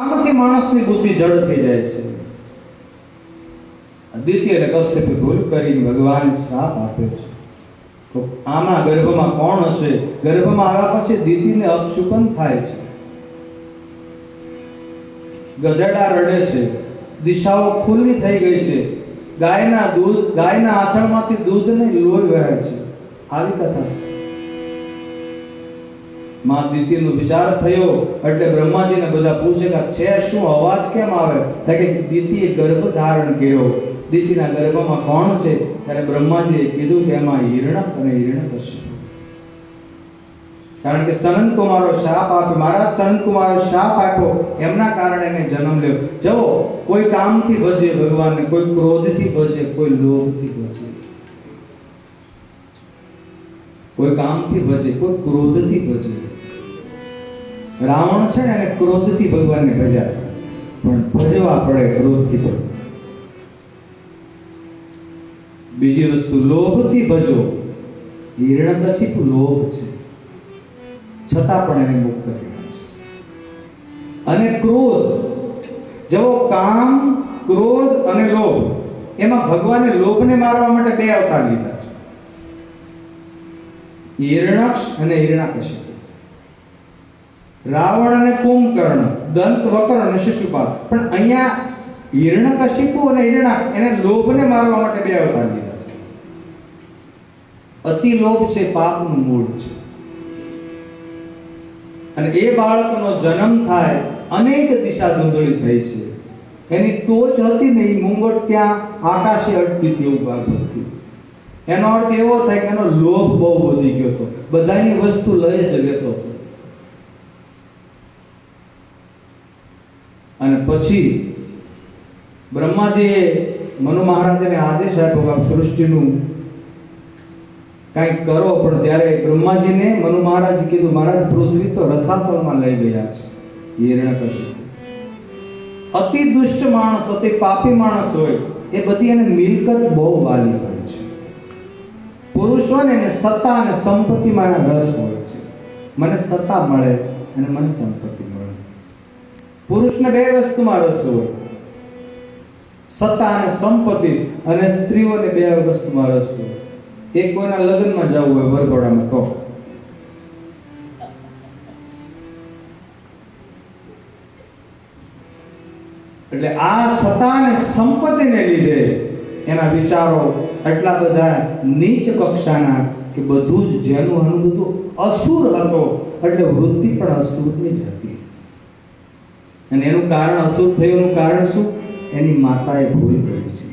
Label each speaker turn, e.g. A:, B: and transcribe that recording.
A: આમાંથી માણસની બુદ્ધિ જડ થઈ જાય છે. અદિત્ય અને કશ્યપે ભૂલ કરીને ભગવાન શ્રાપ આપે છે. તો આના ગર્ભમાં કોણ હશે? ગર્ભમાં આવ્યા પછી દીદીને અપશુકન થાય છે. ગધેડા રડે છે. દિશાઓ ખુલ્લી થઈ ગઈ છે. ગાયના દૂધ, ગાયના આંચળમાંથી દૂધને લોહી વહે છે. આવી કથા છે. માં દીતીનો વિચાર થયો. એટલે બ્રહ્માજીને બધા પૂછે કે છે શું? અવાજ કેમ આવે? કે દીતીએ ગર્ભ ધારણ કર્યો. દીતીના ગર્ભમાં કોણ છે? ત્યારે બ્રહ્માજીએ કીધું કે એમાં હિરણક અને હિરણ્યકશિપુ કારણ કે સનંત કુમારો શાપ આપ્યો. મહારાજ સનંત કુમારો શાપ આપ્યો. એમના કારણે એને જન્મ લેવો જવો કોઈ કામથી ભજે ભગવાનને, કોઈ ક્રોધથી ભજે, કોઈ લોભથી ભજે. કોઈ કામથી ભજે, કોઈ ક્રોધથી ભજે. રાવણ છે ને, એને ક્રોધથી ભગવાનને ભજ્યા પણ ભજવા પડે ક્રોધથી પણ બીજી વસ્તુ, લોભથી ભજો. હિરણ્યકશિપુ લોભ છે. છતાં પણ એને મુક્ત કર્યા છે. અને ક્રોધ જેવો કામ, ક્રોધ અને લોભ. એમાં ભગવાને લોભને મારવા માટે બે અવતાર લીધા. છે હિરણ્યક્ષ અને હિરણાકશિપુ રાવણ અને કુંભકર્ણ, દંત, વકર અને શિશુપાલ. પણ અહીંયા હિરણકશિપુ અને હિરણાક્ષ એને લોભને મારવા માટે બે અવતાર લીધા છે. અતિ લોભ છે, પાપનું મૂળ છે. અને એ બાળકનો જન્મ થાય, અનેક દિશા ધૂંધળી થઈ છે. એની ટોચ હતી ને એ મુંગટ ત્યાં આકાશે અડતી હતી એવું હતી એનો અર્થ એવો થાય કે એનો લોભ બહુ વધી ગયો હતો. બધાની વસ્તુ લઈ જ લેતો હતો. અને પછી બ્રહ્માજીએ મનુ મહારાજને આદેશ આપ્યો કે સૃષ્ટિનું કંઈક કરો, પણ ત્યારે બ્રહ્માજીને મનુ મહારાજ કીધું, મહારાજ, પૃથ્વી તો રસાતલમાં લઈ ગયા છે. હિરણ્યકશિપુ અતિ દુષ્ટ માણસ, અતિ પાપી માણસ હોય, એ બધી એને મિલકત બહુ વાલી હોય. છે પુરુષ હોય ને એને સત્તા અને સંપત્તિમાં એના રસ હોય છે. મને સત્તા મળે અને મને સંપત્તિ મળે. પુરુષને બે વસ્તુમાં રસ હોય. સત્તા અને સંપત્તિ અને સ્ત્રીઓને બે વસ્તુમાં રસ હોય. એક કોઈના લગ્નમાં જવું હોય, વરઘોડામાં તો એટલે આ સત્તા અને સંપત્તિને લીધે એના વિચારો એટલા બધા નીચ કક્ષાના કે બધું જ જેનું એનું બધું અસુર હતો, એટલે વૃત્તિ પણ અસુરની જ હતી. અને એનું કારણ અસુર થયું કારણ શું? એની માતાએ ભૂલ કરી છે.